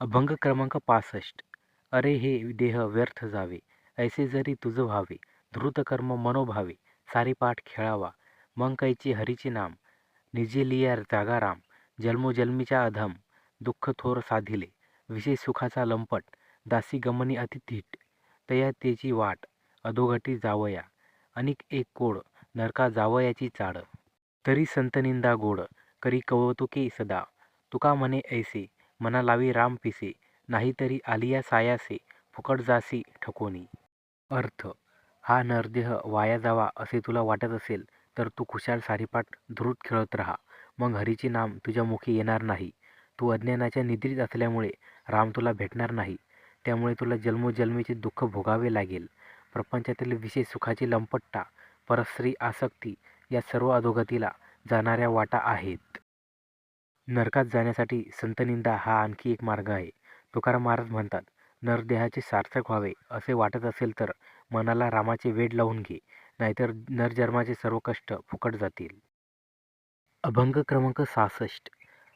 अभंग क्रमांक पासष्ट. अरे हे देह व्यर्थ जावे. ऐसे जरी तुझ व्हावे. धृतकर्म मनोभावे. सारी पाठ खेळावा. मग कैची हरीचे नाम. निजे जागाराम जन्मोजन्मीच्या अधम. दुःख थोर साधिले. विषय सुखाचा लंपट. दासी गमनी अति धीट तया तेची वाट. अधोगटी जावया. अनिक एक कोड. नरका जावयाची चाड. तरी संतनिंदा गोड. करी कौतुके सदा. तुका म्हणे ऐसे. मना लावी राम पिसे नाहीतरी आलिया सायासे फुकट जासी ठकोनी. अर्थ हा नरदेह वाया जावा असे तुला वाटत असेल तर तू खुशाल सारीपाट धृत खेळत राहा. मग हरीचे नाम तुझ्या मुखी येणार नाही. तू अज्ञानाच्या निद्रीत असल्यामुळे राम तुला भेटणार नाही. त्यामुळे तुला जन्मोजन्मीचे दुःख भोगावे लागेल. प्रपंचातील विशेष सुखाची लंपट्टा परस्त्री आसक्ती या सर्व अधोगतीला जाणाऱ्या वाटा आहेत. नरकात जाण्यासाठी संतनिंदा हा आणखी एक मार्ग आहे. तुकाराम महाराज म्हणतात नरदेहाचे सार्थक व्हावे असे वाटत असेल तर मनाला रामाचे वेड लावून घे नाहीतर नरजन्माचे सर्व कष्ट फुकट जातील. अभंग क्रमांक सहासष्ट.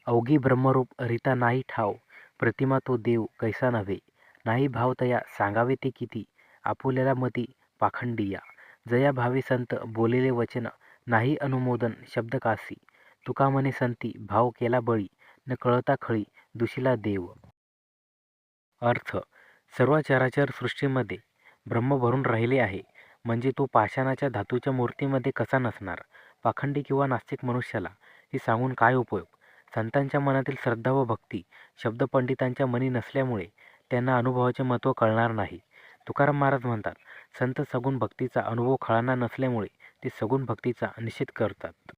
अवघी ब्रह्मरूप रीता नाही ठाव प्रतिमा तो देव कैसा नव्हे नाही भाव तया सांगावे ते किती आपुल्याला मती पाखंडिया. जया भावी संत बोलेले वचन नाही अनुमोदन शब्द कासी तुका म्हणे संती भाव केला बळी न कळता खळी दुशीला देव. अर्थ सर्व चराचर सृष्टीमध्ये ब्रह्म भरून राहिले आहे. म्हणजे तो पाषाणाच्या धातूच्या मूर्तीमध्ये कसा नसणार? पाखंडी किंवा नास्तिक मनुष्याला हे सांगून काय उपयोग? संतांच्या मनातील श्रद्धा व भक्ती शब्दपंडितांच्या मनी नसल्यामुळे त्यांना अनुभवाचे महत्त्व कळणार नाही. तुकाराम महाराज म्हणतात संत सगुण भक्तीचा अनुभव खळांना नसल्यामुळे ते सगुण भक्तीचा निषेध करतात.